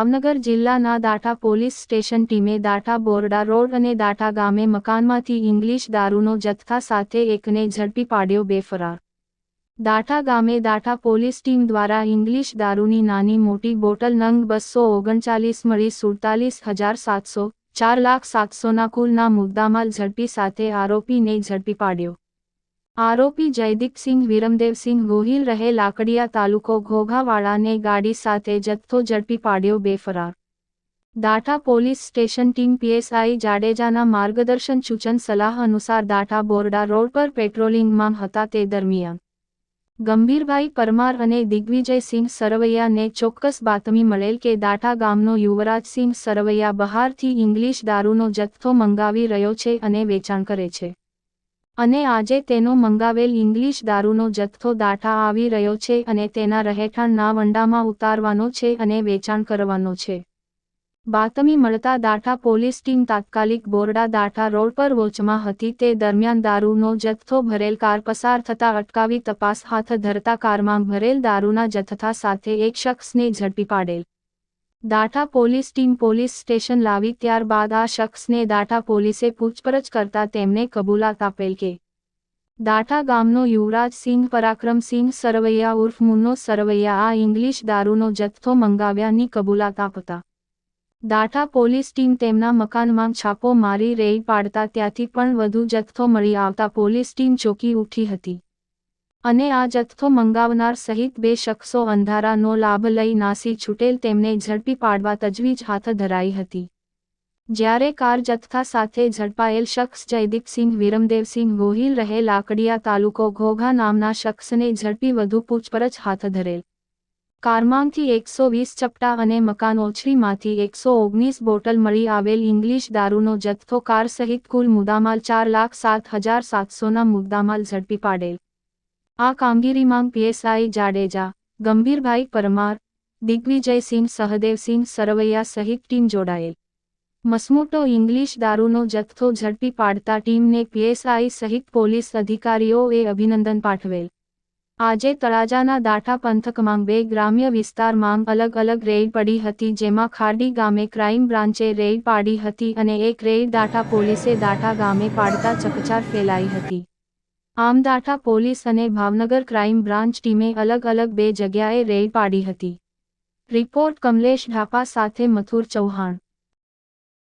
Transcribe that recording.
ભાવનગર જિલ્લાના Datha police station ટીમે Datha Borda road અને દાઠા ગામે મકાનમાંથી ઇંગ્લિશ દારૂનો જથ્થા સાથે એકને ઝડપી પાડ્યો બેફરાર. દાઠા ગામે દાઠા પોલીસ ટીમ દ્વારા ઇંગ્લિશ દારૂની નાની મોટી બોટલ નંગ બસો ઓગણચાલીસ મળી સુડતાલીસ હજાર સાતસો, ચાર લાખ સાતસોના કુલના મુદ્દામાલ ઝડપી સાથે આરોપીને ઝડપી પાડ્યો. આરોપી જયદીપસિંહ વિરમદેવસિંહ ગોહિલ રહે લાકડિયા તાલુકો ઘોઘાવાડાને ગાડી સાથે જથ્થો ઝડપી પાડ્યો બેફરાર. Datha police station team PSI જાડેજાના માર્ગદર્શન સૂચન સલાહ અનુસાર દાઠા બોરડા રોડ પર પેટ્રોલિંગમાં હતા તે દરમિયાન. ગંભીરભાઈ પરમાર અને દિગ્વિજયસિંહ સરવૈયાને ચોક્કસ બાતમી મળેલ કે દાઠા ગામનો યુવરાજસિંહ સરવૈયા બહારથી ઇંગ્લિશ દારૂનો જથ્થો મંગાવી રહ્યો છે અને વેચાણ કરે છે. અને આજે તેનો મંગાવેલ ઇંગ્લિશ દારૂનો જથ્થો દાઠા આવી રહ્યો છે અને તેના રહેઠાણના વંડામાં ઉતારવાનો છે અને વેચાણ કરવાનો છે. બાતમી મળતા દાઠા પોલીસ ટીમ તાત્કાલિક બોરડા દાઠા રોડ પર વોચમાં હતી. તે દરમિયાન દારૂનો જથ્થો ભરેલ કાર પસાર થતા અટકાવી તપાસ હાથ ધરતા કારમાં ભરેલ દારૂના જથ્થા સાથે એક શખ્સને ઝડપી પાડેલ. Datha police team police station લાવી ત્યારબાદ આ શખ્સને દાઠા પોલીસે પૂછપરછ કરતા તેમને કબૂલાત આપેલ કે દાઠા ગામનો યુવરાજસિંહ પરાક્રમસિંહ સરવૈયા ઉર્ફ મુન્નો સરવૈયા આ ઇંગ્લિશ દારૂનો જથ્થો મંગાવ્યાની કબૂલાત આપતા. દાઠા પોલીસ ટીમ તેમના મકાનમાં છાપો મારી રેઈ પાડતા ત્યાંથી પણ વધુ જથ્થો મળી આવતા પોલીસ ટીમ ચોકી ઉઠી હતી. અને આ જથ્થો મંગાવનાર સહિત બે શખ્સો અંધારાનો લાભ લઈ નાસી છૂટેલ તેમને ઝડપી પાડવા તજવીજ હાથ ધરાઈ હતી. જ્યારે કાર જથ્થા સાથે ઝડપાયેલ શખ્સ જયદીપસિંહ, વિરમદેવસિંહ, ગોહિલ રહે લાકડિયા તાલુકો ઘોઘા નામના શખ્સને ઝડપી વધુ પૂછપરછ હાથ ધરેલ. કારમાંથી એકસો વીસ ચપટા અને મકાન ઓછરીમાંથી એકસો ઓગણીસ બોટલ મળી આવેલ ઇંગ્લિશ દારૂનો જથ્થો કાર સહિત કુલ મુદ્દામાલ ચાર લાખ સાત હજાર સાતસોના મુદ્દામાલ ઝડપી પાડેલ. આ કામગીરીમાં પીએસઆઈ જાડેજા, ગંભીરભાઈ પરમાર, દિગ્વિજયસિંહ સહદેવસિંહ સરવૈયા સહિત ટીમ જોડાયેલ. મસમોટો ઇંગ્લિશ દારૂનો જથ્થો ઝડપી પાડતા ટીમને પીએસઆઈ સહિત પોલીસ અધિકારીઓએ અભિનંદન પાઠવેલ. આજે તળાજાના દાઠા પંથકમાં બે ગ્રામ્ય વિસ્તારમાં અલગ અલગ રેડ પડી હતી જેમાં ખારડી ગામે ક્રાઇમ બ્રાન્ચે રેડ પાડી હતી અને એક રેડ દાઠા પોલીસે દાઠા ગામે પાડતા ચકચાર ફેલાઈ હતી. આમદાઠા પોલીસ અને ભાવનગર ક્રાઇમ બ્રાન્ચ ટીમે અલગ અલગ બે જગ્યાએ રેડ પાડી હતી. રિપોર્ટ કમલેશ ઢાપા સાથે મથુર ચૌહાણ.